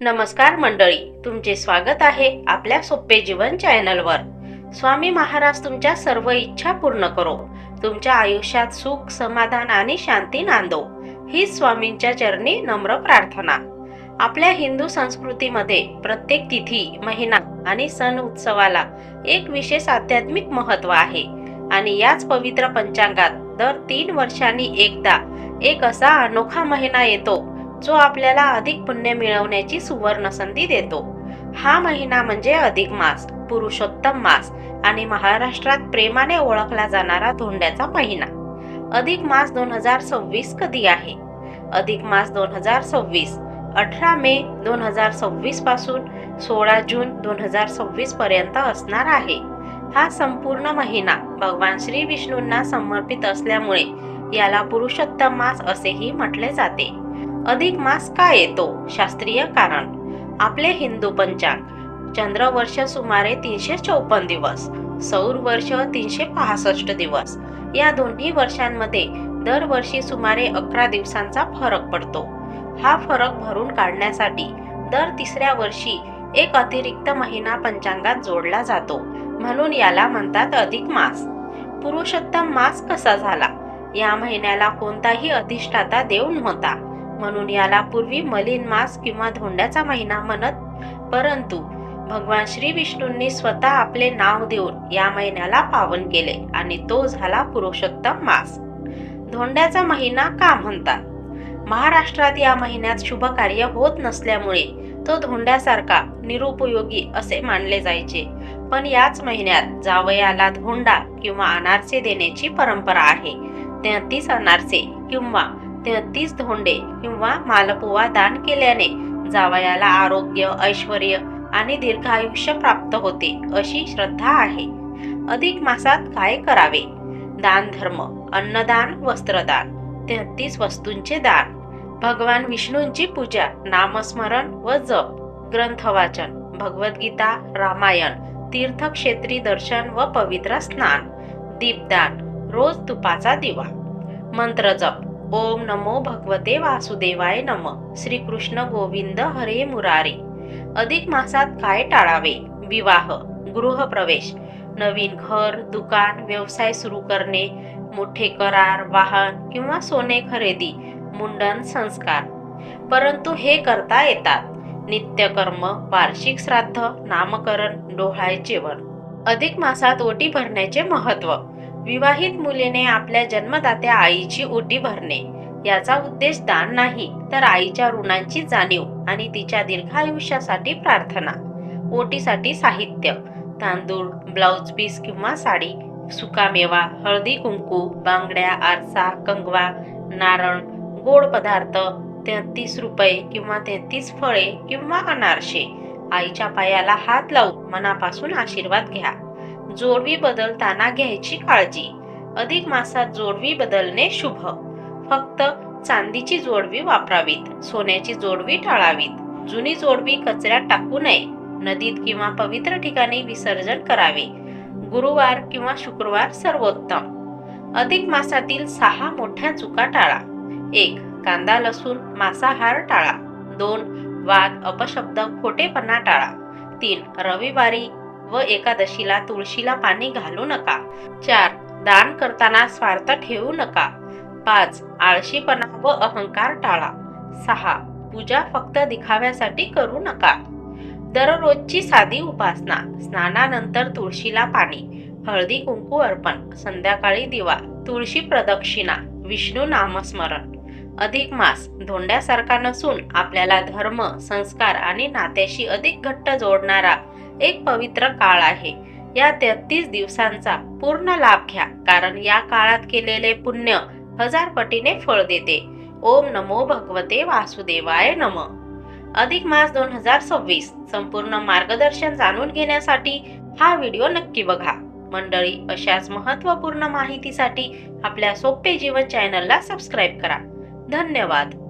नमस्कार मंडळी तुमचे स्वागत आहे आपल्या सोपे जीवन चॅनलवर. स्वामी महाराज तुमच्या सर्व इच्छा पूर्ण करो. तुमच्या आयुष्यात सुख समाधान आणि शांती नांदो. ही स्वामींच्या चरणी नम्र प्रार्थना. आपल्या हिंदू संस्कृतीमध्ये प्रत्येक तिथी महिना आणि सण उत्सवाला एक विशेष आध्यात्मिक महत्त्व आहे. आणि याच पवित्र पंचांगात दर तीन वर्षांनी एकदा एक असा अनोखा महिना येतो जो आपल्याला अधिक पुण्य मिळवण्याची सुवर्ण संधी देतो. हा महिना म्हणजे अधिक मास पुरुषोत्तम मास आणि महाराष्ट्रात प्रेमाने ओळखला जाणारा धोंड्याचा महिना. अधिक मास दोन हजार सव्वीस कधी आहे? अधिक मास दोन हजार सव्वीस अठरा मे दोन हजार सव्वीसपासून सोळा जून दोन हजार सव्वीस पर्यंत असणार आहे. हा संपूर्ण महिना भगवान श्री विष्णूंना समर्पित असल्यामुळे याला पुरुषोत्तम मास असेही म्हटले जाते. अधिक मास का येतो? शास्त्रीय कारण. आपले हिंदू पंचांग. चंद्र वर्ष सुमारे तीनशे चौपन्न दिवस. सौर वर्ष तीनशे पासष्ट दिवस. या दोन्ही वर्षांमध्ये दरवर्षी सुमारे अकरा दिवसांचा फरक पडतो. हा फरक भरून काढण्यासाठी दर तिसऱ्या वर्षी एक अतिरिक्त महिना पंचांगात जोडला जातो. म्हणून याला म्हणतात अधिक मास. पुरुषोत्तम मास कसा झाला? या महिन्याला कोणताही अधिष्ठाता देव नव्हता म्हणून याला पूर्वी मलिन मास किंवा धोंड्याचा महिना म्हणत परंतु भगवान श्री विष्णूंनी स्वतः आपले नाव देऊन या महिन्याला पावन केले आणि तो झाला पुरुषोत्तम मास. धोंड्याचा महिना का म्हणतात? महाराष्ट्रात या महिन्यात शुभ कार्य होत नसल्यामुळे तो धोंड्यासारखा निरुपयोगी असे मानले जायचे. पण याच महिन्यात जावयाला धोंडा किंवा अनारसे देण्याची परंपरा आहे. तेहतीस अनारसे किंवा तेहतीस धोंडे किंवा मालपुवा दान केल्याने जावयाला आरोग्य ऐश्वर आणि दीर्घायुष्य प्राप्त होते अशी श्रद्धा आहे. अधिक मासात काय करावे? दान धर्म अन्नदान वस्त्रदान तेहतीस वस्तूंचे दान भगवान विष्णूंची पूजा नामस्मरण व जप ग्रंथवाचन भगवद्गीता रामायण तीर्थक्षेत्री दर्शन व पवित्र स्नान दीपदान रोज तुपाचा दिवा मंत्र जप ओम नमो भगवते वासुदेवाय नम. श्रीकृष्ण गोविंद हरे मुरारी. अधिक मासात काय टाळावे? विवाह गृहप्रवेश नवीन घर दुकान व्यवसाय सुरू करणे मोठे करार वाहन किंवा सोने खरेदी मुंडन संस्कार. परंतु हे करता येतात. नित्यकर्म वार्षिक श्राद्ध नामकरण डोहाळे जेवण. अधिक मासात ओटी भरण्याचे महत्त्व. विवाहित मुलीने आपल्या जन्मदात्या आईची ओटी भरणे. याचा उद्देश दान नाही तर आईच्या ऋणांची जाणीव आणि तिच्या दीर्घायुष्यासाठी प्रार्थना. ओटीसाठी साहित्य. तांदूळ ब्लाउज पीस किंवा साडी सुकामेवा हळदी कुंकू बांगड्या आरसा कंगवा नारळ गोड पदार्थ तेहतीस रुपये किंवा तेहतीस फळे किंवा अनारसे. आईच्या पायाला हात लावून मनापासून आशीर्वाद घ्या. जोडवी बदलताना घ्यायची काळजी. अधिक मासात जोडवी बदलणे शुभ. फक्त चांदीची जोडवी वापरावीत सोन्याची जोडवी टाळावीत. जुनी जोडवी कचऱ्यात टाकू नये. नदीत किंवा पवित्र ठिकाणी विसर्जन करावे. गुरुवार किंवा शुक्रवार सर्वोत्तम. अधिक मासातील सहा मोठ्या चुका टाळा. एक कांदा लसूण मांसाहार टाळा. दोन वाद अपशब्द खोटेपणा टाळा. तीन रविवारी व एकादशीला तुळशीला पाणी घालू नका. चार दान करताना स्वार्थ ठेवू नका. पाच आळशीपणा व अहंकार टाळा. सहा पूजा फक्त दिखाव्यासाठी करू नका. दररोजची साधी उपासना स्नानानंतर तुळशीला पाणी हळदी कुंकू अर्पण संध्याकाळी दिवा तुळशी प्रदक्षिणा विष्णू नामस्मरण. अधिक मास धोंड्यासारखा नसून आपल्याला धर्म संस्कार आणि नात्याशी अधिक घट्ट जोडणारा एक पवित्र काळ आहे. या तेहतीस दिवसांचा पूर्ण लाभ घ्या कारण या काळात केलेले पुण्य हजार पटीने फळ देते. ओम नमो भगवते वासुदेवाय नम. अधिक मास दोन हजार सव्वीस. संपूर्ण मार्गदर्शन जाणून घेण्यासाठी हा व्हिडिओ नक्की बघा. मंडळी अशाच महत्त्वपूर्ण माहितीसाठी आपल्या सोपे जीवन चॅनलला सबस्क्राईब करा. धन्यवाद.